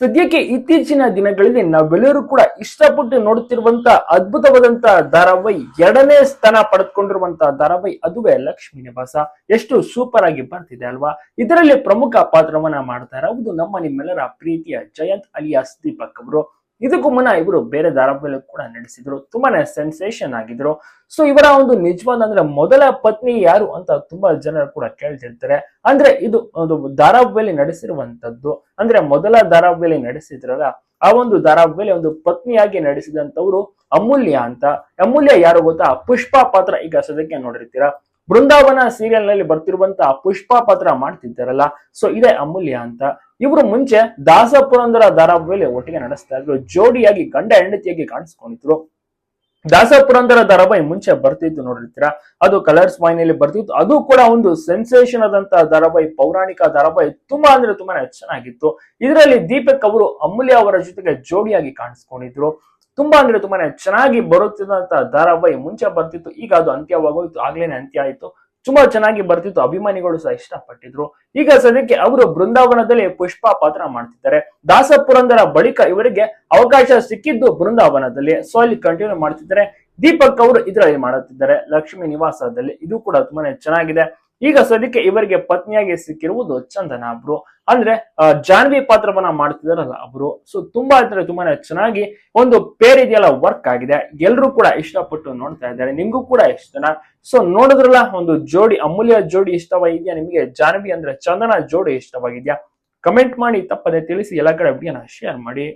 ಸದ್ಯಕ್ಕೆ ಇತ್ತೀಚಿನ ದಿನಗಳಲ್ಲಿ ನಾವೆಲ್ಲರೂ ಕೂಡ ಇಷ್ಟಪಟ್ಟು ನೋಡುತ್ತಿರುವಂತ ಅದ್ಭುತವಾದಂತ ಧಾರಾವಾಹಿ ಎರಡನೇ ಸ್ಥಾನ ಪಡೆದುಕೊಂಡಿರುವಂತಹ ಧಾರಾವಾಹಿ ಅದುವೇ ಲಕ್ಷ್ಮೀ ನಿವಾಸ. ಎಷ್ಟು ಸೂಪರ್ ಆಗಿ ಬರ್ತಿದೆ ಅಲ್ವಾ? ಇದರಲ್ಲಿ ಪ್ರಮುಖ ಪಾತ್ರವನ್ನ ಮಾಡ್ತಾ ಇರೋದು ನಮ್ಮ ನಿಮ್ಮೆಲ್ಲರ ಪ್ರೀತಿಯ ಜಯಂತ್ ಅಲಿಯಾಸ್ ದೀಪಕ್ ಅವರು. ಇದಕ್ಕೂ ಮುನ್ನ ಇವರು ಬೇರೆ ಧಾರಾವಾಹಿಗಳು ಕೂಡ ನಡೆಸಿದ್ರು ತುಂಬಾನೇ ಸೆನ್ಸೇಷನ್ ಆಗಿದ್ರು. ಸೊ ಇವರ ಒಂದು ನಿಜವಾದ ಅಂದ್ರೆ ಮೊದಲ ಪತ್ನಿ ಯಾರು ಅಂತ ತುಂಬಾ ಜನರು ಕೂಡ ಕೇಳ್ತಿರ್ತಾರೆ. ಅಂದ್ರೆ ಇದು ಒಂದು ಧಾರಾವಾಹಿಯಲ್ಲಿ ನಡೆಸಿರುವಂತದ್ದು ಅಂದ್ರೆ ಮೊದಲ ಧಾರಾವಾಹಿಯಲ್ಲಿ ನಡೆಸಿದ್ರಲ್ಲ ಆ ಒಂದು ಧಾರಾವಾಹಿಯಲ್ಲಿ ಒಂದು ಪತ್ನಿಯಾಗಿ ನಡೆಸಿದಂತವ್ರು ಅಮೂಲ್ಯ ಅಂತ. ಅಮೂಲ್ಯ ಯಾರು ಗೊತ್ತಾ? ಪುಷ್ಪ ಪಾತ್ರ ಈಗ ಸದ್ಯಕ್ಕೆ ನೋಡಿರ್ತೀರಾ? ಬೃಂದಾವನ ಸೀರಿಯಲ್ನಲ್ಲಿ ಬರ್ತಿರುವಂತಹ ಪುಷ್ಪ ಪಾತ್ರ ಮಾಡ್ತಿದ್ದಾರಲ್ಲ ಸೊ ಇದೇ ಅಮೂಲ್ಯ ಅಂತ. ಇವರು ಮುಂಚೆ ದಾಸಪುರಂದರ ಧಾರಾವಾಹಿಯಲ್ಲಿ ಒಟ್ಟಿಗೆ ನಡೆಸ್ತಾ ಇದ್ರು, ಜೋಡಿಯಾಗಿ ಗಂಡ ಹೆಂಡತಿಯಾಗಿ ಕಾಣಿಸ್ಕೊಂಡಿದ್ರು. ದಾಸಪುರಂದರ ಧಾರಾವಾಹಿ ಮುಂಚೆ ಬರ್ತಿತ್ತು ನೋಡಿರ್ತೀರಾ, ಅದು ಕಲರ್ಸ್ ವಾಹಿನಿಯಲ್ಲಿ ಬರ್ತಿತ್ತು, ಅದು ಕೂಡ ಒಂದು ಸೆನ್ಸೇಷನ್ ಆದಂತಹ ಧಾರಾವಾಹಿ, ಪೌರಾಣಿಕ ಧಾರಾವಾಹಿ, ತುಂಬಾ ಅಂದ್ರೆ ತುಂಬಾನೇ ಚೆನ್ನಾಗಿತ್ತು. ಇದರಲ್ಲಿ ದೀಪಕ್ ಅವರು ಅಮೂಲ್ಯ ಅವರ ಜೊತೆಗೆ ಜೋಡಿಯಾಗಿ ಕಾಣಿಸ್ಕೊಂಡಿದ್ರು. ತುಂಬಾ ಅಂದ್ರೆ ತುಂಬಾನೇ ಚೆನ್ನಾಗಿ ಬರುತ್ತಿದ್ದಂತ ಧಾರಾವಾಹಿ ಮುಂಚೆ ಬರ್ತಿತ್ತು, ಈಗ ಅದು ಅಂತ್ಯವಾಗೋಯ್ತು, ಆಗ್ಲೇನೆ ಅಂತ್ಯ ಆಯ್ತು. ತುಂಬಾ ಚೆನ್ನಾಗಿ ಬರ್ತಿತ್ತು, ಅಭಿಮಾನಿಗಳು ಸಹ ಇಷ್ಟಪಟ್ಟಿದ್ರು. ಈಗ ಸದ್ಯಕ್ಕೆ ಅವರು ಬೃಂದಾವನದಲ್ಲಿ ಪುಷ್ಪ ಪಾತ್ರ ಮಾಡ್ತಿದ್ದಾರೆ. ದಾಸಪುರಂದರ ಬಳಿಕ ಇವರಿಗೆ ಅವಕಾಶ ಸಿಕ್ಕಿದ್ದು ಬೃಂದಾವನದಲ್ಲಿ. ಸೊ ಅಲ್ಲಿ ಕಂಟಿನ್ಯೂ ಮಾಡ್ತಿದ್ದಾರೆ. ದೀಪಕ್ ಅವರು ಇದರಲ್ಲಿ ಮಾಡುತ್ತಿದ್ದಾರೆ. ಲಕ್ಷ್ಮೀ ನಿವಾಸದಲ್ಲಿ. ಇದು ಕೂಡ ತುಂಬಾನೇ ಚೆನ್ನಾಗಿದೆ. ಈಗ ಸದ್ಯಕ್ಕೆ ಇವರಿಗೆ ಪತ್ನಿಯಾಗಿ ಸಿಕ್ಕಿರುವುದು ಚಂದನ ಅವರು ಅಂದ್ರೆ ಜಾನ್ವಿ ಪಾತ್ರವನ್ನ ಮಾಡ್ತಿದಾರಲ್ಲ ಅವರು ಸೊ ತುಂಬಾ ಅಂದ್ರೆ ತುಂಬಾನೇ ಚೆನ್ನಾಗಿ ಒಂದು ಪೇರ್ ಇದೆಯಲ್ಲ ವರ್ಕ್ ಆಗಿದೆ. ಎಲ್ರು ಕೂಡ ಇಷ್ಟಪಟ್ಟು ನೋಡ್ತಾ ಇದ್ದಾರೆ. ನಿಮ್ಗೂ ಕೂಡ ಇಷ್ಟನಾ ಸೊ ನೋಡಿದ್ರಲ್ಲ, ಒಂದು ಜೋಡಿ, ಅಮೂಲ್ಯ ಜೋಡಿ ಇಷ್ಟವಾಗಿದೆಯಾ ನಿಮಗೆ? ಜಾನ್ವಿ ಅಂದ್ರೆ ಚಂದನ ಜೋಡಿ ಇಷ್ಟವಾಗಿದ್ಯಾ? ಕಮೆಂಟ್ ಮಾಡಿ, ತಪ್ಪದೆ ತಿಳಿಸಿ, ಎಲ್ಲ ಕಡೆ ಶೇರ್ ಮಾಡಿ.